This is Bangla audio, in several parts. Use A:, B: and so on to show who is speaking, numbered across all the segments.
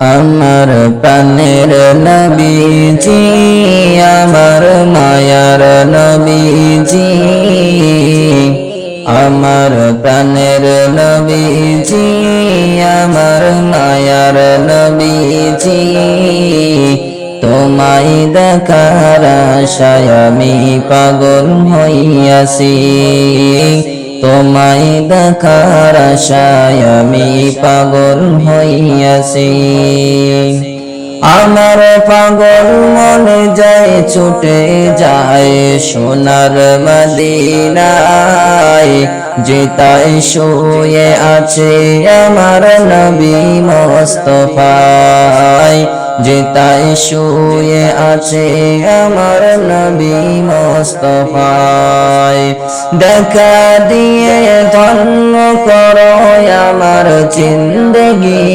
A: আমার পানের নবীজি, আমার মায়ার নবীজি। আমার প্রাণের নবীজি, আমার মায়ার নবীজি। তোমায় দেখার আশায় আমি পাগল হইয়াছি। তোমায় দেখার আশায় আমি পাগল হইয়াছি। আমার পাগল মনে যায় ছুটে যায় সোনার মদিনায় যেতায় শুয়ে আছে আমার নবী মোস্তফায়। যেতায় শুয়ে আছে আমার নবী মোস্তফায়। দেখা দিয়ে ধন্য করো আমার জিন্দগি,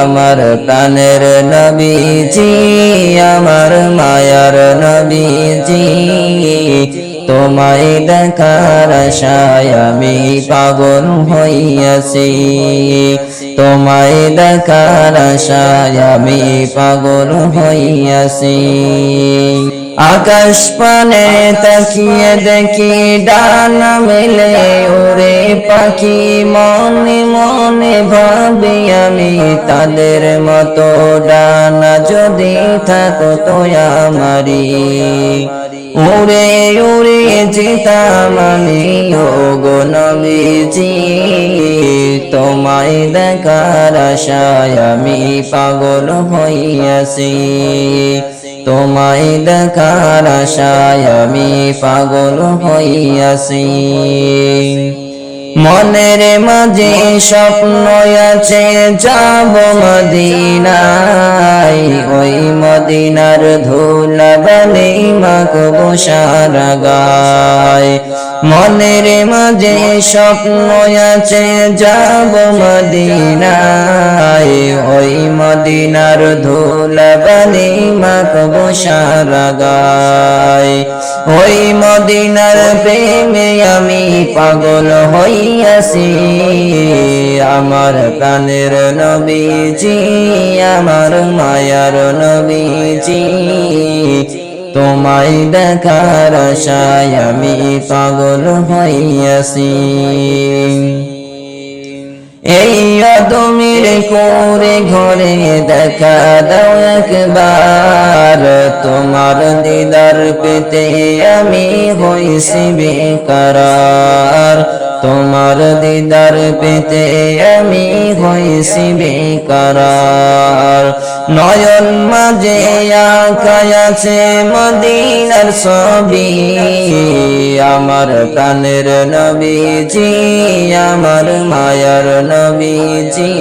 A: আমার প্রাণের নবীজি, আমার মায়ার নবীজি। তোমায় দেখার আশায় আমি পাগল হইয়াছি। তোমায় দেখার আশায় আমি পাগল হইয়াছি। আকাশ পানে তাকিয়ে দেখি ডানা মেলে, ওরে পাখি মনে মনে আমি তাদের মতো ডানা যদি থাকো তো আমারি। উড়ে উড়ে যেতাম আমি গো নবীজি, তোমায় দেখার আশায় আমি পাগল হইয়াছি। তোমায় দেখার আশায় আমি পাগল হইয়াছি। মনের মাঝে স্বপ্ন আছে, যাব মদিনায়। ওই মদিনার ধুলা বালি মাখব সারা গায়। মনের মাঝে স্বপ্ন আছে, যাব মদিনায়। ওই মদিনার ধুলা বালি মাখব সারা গায়। ওই মদিনার প্রেমে আমি পাগল হইয়াছি আমার প্রাণের নবীজি, আমার মায়ার নবীজি। তোমায় দেখার আশায় আমি পাগল হইয়াছি। এই অদমির করে ঘরে দেখা দাও একবার। তোমার দিদার পেতে আমি হইছি বেকার। তোমার দিদার পেতে আমি হইছি বেকার। নয়ন মাঝে আছে, মদিনার ছবি। আমার প্রাণের নবীজি, আমার মায়ার নবীজি।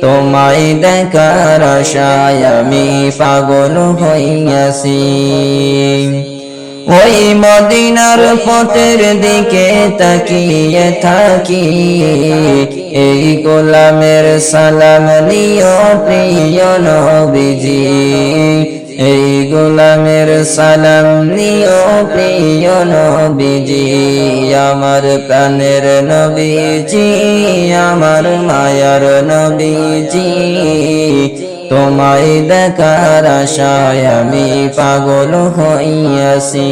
A: তোমায় দেখার আশায় আমি পাগল হইয়াছি। ওই মদিনার পথের দিকে তাকিয়ে থাকি। এই গোলামের সালাম নিও প্রিয় নবীজি। এই গোলামের সালাম নিয় প্রিয় নবীজি। আমার প্রাণের নবীজি, আমার মায়ার নবীজি। তোমায় দেখার আশায় আমি পাগল হইয়াছি।